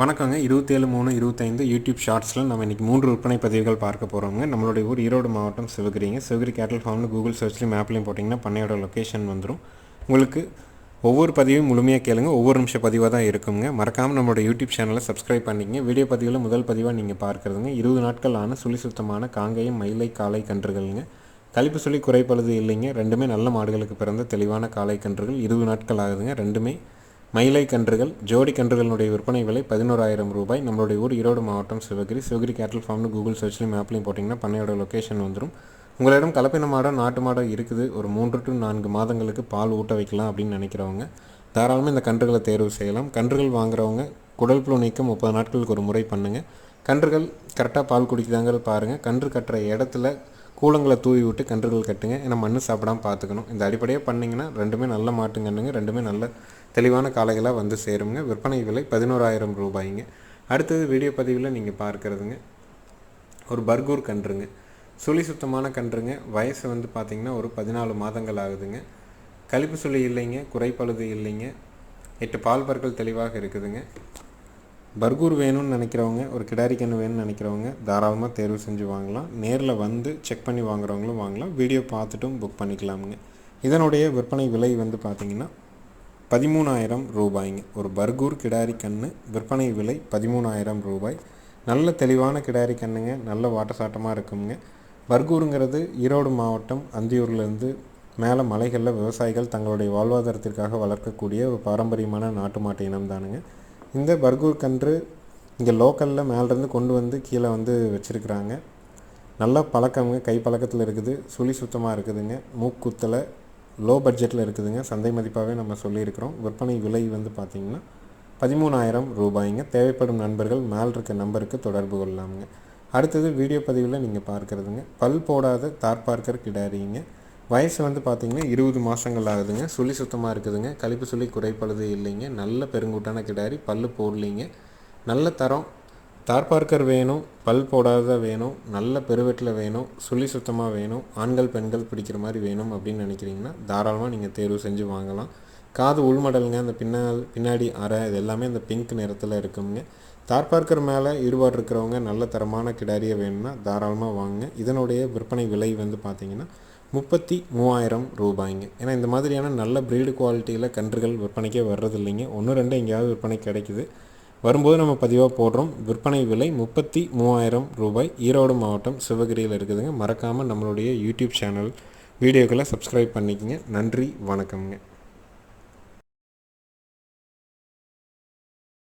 வணக்கங்க. இருபத்தேழு மூணு இருபத்தைந்து யூடியூப் ஷார்ட்ஸில் நம்ம இன்றைக்கி மூன்று விற்பனை பதிவுகள் பார்க்க போகிறோங்க நம்மளுடைய ஊர் ஈரோடு மாவட்டம் சிவகிரிங்க. சிவகிரி கேட்டல் ஃபார்ம்னு கூகுள் சர்ச்லேயும் மேப்லையும் போட்டிங்கன்னா பண்ணையோட லொக்கேஷன் வந்துடும் உங்களுக்கு ஒவ்வொரு பதிவையும் முழுமையாக கேளுங்க. ஒவ்வொரு நிமிஷம் பதிவாக தான் இருக்குங்க. மறக்காமல் நம்மளோட யூடியூப் சேனலை சப்ஸ்கிரைப் பண்ணிக்கங்க. வீடியோ பதிவில் முதல் பதிவாக நீங்கள் பார்க்குறதுங்க. இருபது நாட்கள் ஆன சுழி சுத்தமான காங்கையும் மயிலை காலை கன்றுகள்ங்க. கழிப்பு சொல்லி குறைப்பழுது இல்லைங்க. ரெண்டுமே நல்ல மாடுகளுக்கு பிறந்த தெளிவான காலை கன்றுகள். இருபது நாட்கள் ஆகுதுங்க. ரெண்டுமே மயிலை கன்றுகள் ஜோடி கன்றுகளினுடைய விற்பனை விலை பதினோராயிரம் ரூபாய். நம்மளுடைய ஊர் ஈரோடு மாவட்டம் சிவகிரி. சிவகிரி கேட்டல் ஃபார்ம்னு கூகுள் சர்ச்லையும் மேப்லையும் போட்டிங்கன்னா பண்ணையோட லொக்கேஷன் வந்துடும் உங்களிடம் கலப்பின மாடோ நாட்டு மாடோ இருக்குது. ஒரு மூன்று டு நான்கு மாதங்களுக்கு பால் ஊட்ட வைக்கலாம் அப்படின்னு நினைக்கிறவங்க. தாராளமாக இந்த கன்றுகளை தேர்வு செய்யலாம். கன்றுகள் வாங்குறவங்க குடல் புழு நீக்கம் முப்பது நாட்களுக்கு ஒரு முறை பண்ணுங்கள் கன்றுகள் கரெக்டாக பால் குடிக்குதாங்கிறது பாருங்கள் கன்று கட்டுற இடத்துல கூலங்களை தூவி விட்டு கன்றுகள் கட்டுங்க. ஏன்னா மண் சாப்பிடாம பார்த்துக்கணும். இந்த அடிப்படையாக பண்ணிங்கன்னா ரெண்டுமே நல்ல மாட்டுங்கன்னுங்க ரெண்டுமே நல்ல தெளிவான காளைகளாக வந்து சேருங்க விற்பனை விலை பதினோராயிரம் ரூபாய்ங்க. அடுத்தது வீடியோ பதிவில் நீங்கள் பார்க்குறதுங்க. ஒரு பர்கூர் கன்றுங்க. சுழி சுத்தமான கன்றுங்க. வயசு வந்து பார்த்திங்கன்னா ஒரு பதினாலு மாதங்கள் ஆகுதுங்க. கழிப்பு சுழி இல்லைங்க. குறைப்பழுது இல்லைங்க. எட்டு பால் பற்கள் தெளிவாக இருக்குதுங்க. பர்கூர் வேணும்னு நினைக்கிறவங்க ஒரு கிடாரி கன்று வேணும்னு நினைக்கிறவங்க தாராளமாக தேர்வு செஞ்சு வாங்கலாம். நேரில் வந்து செக் பண்ணி வாங்குறவங்களும் வாங்கலாம். வீடியோ பார்த்துட்டும் புக் பண்ணிக்கலாமுங்க. இதனுடைய விற்பனை விலை வந்து பார்த்திங்கன்னா பதிமூணாயிரம் ரூபாய்ங்க. ஒரு பர்கூர் கிடாரி கன்று விற்பனை விலை பதிமூணாயிரம் ரூபாய். நல்ல தெளிவான கிடாரி கண்ணுங்க நல்ல வாட்டசாட்டமாக இருக்குங்க. பர்கூருங்கிறது ஈரோடு மாவட்டம் அந்தியூர்லேருந்து மேலே மலைகளில் விவசாயிகள் தங்களுடைய வாழ்வாதாரத்திற்காக வளர்க்கக்கூடிய ஒரு பாரம்பரியமான நாட்டு மாட்டு இனம் தானுங்க இந்த பர்கூர் கன்று இங்கே லோக்கலில் மேலேருந்து கொண்டு வந்து கீழே வந்து வச்சுருக்குறாங்க. நல்லா பழக்கங்க கை பழக்கத்தில் இருக்குது. சுழி சுத்தமாக இருக்குதுங்க. மூக்குத்தலை லோ பட்ஜெட்டில் இருக்குதுங்க. சந்தை மதிப்பாகவே நம்ம சொல்லியிருக்கிறோம். விற்பனை விலை வந்து பார்த்திங்கன்னா பதிமூணாயிரம் ரூபாய்ங்க. தேவைப்படும் நண்பர்கள் மேல் இருக்க நம்பருக்கு தொடர்பு கொள்ளலாமுங்க. அடுத்தது வீடியோ பதிவில் நீங்கள் பார்க்குறதுங்க. பல் போடாத தார் பார்க்கர் கிடாரிங்க. வயசு வந்து பார்த்திங்கன்னா இருபது மாதங்கள் ஆகுதுங்க. சுழி சுத்தமாக இருக்குதுங்க. கழிப்பு சுழி குறைப்பழுது இல்லைங்க. நல்ல பெருங்கூட்டான கிடாரி பல் போடலிங்க. நல்ல தரம். தார்பார்க்கர் வேணும் பல் போடாத வேணும் நல்ல பெருவெட்டில் வேணும் சுழி சுத்தமாக வேணும் ஆண்கள் பெண்கள் பிடிக்கிற மாதிரி வேணும் அப்படின்னு நினைக்கிறீங்கன்னா தாராளமாக நீங்கள் தேர்வு செஞ்சு வாங்கலாம். காது உள்மடலுங்க. அந்த பின்னால் பின்னாடி அரை இது எல்லாமே அந்த பிங்க் நிறத்தில் இருக்குங்க. தார்பார்க்கர் மேலே ஈடுபாடு இருக்கிறவங்க நல்ல தரமான கிடாரியை வேணும்னா தாராளமாக வாங்குங்க. இதனுடைய விற்பனை விலை வந்து பார்த்திங்கன்னா முப்பத்தி மூவாயிரம் ரூபாய்ங்க. ஏன்னா இந்த மாதிரியான நல்ல ப்ரீடு குவாலிட்டியில் கன்றுகள் விற்பனைக்கே வர்றது இல்லைங்க ஒன்று ரெண்டு எங்கேயாவது விற்பனை கிடைக்குது. வரும்போது நம்ம பதிவாக போடுறோம். விற்பனை விலை முப்பத்தி மூவாயிரம் ரூபாய். ஈரோடு மாவட்டம் சிவகிரியில் இருக்குதுங்க. மறக்காமல் நம்மளுடைய யூடியூப் சேனல் வீடியோக்களை சப்ஸ்கிரைப் பண்ணிக்கங்க. நன்றி வணக்கம்ங்க.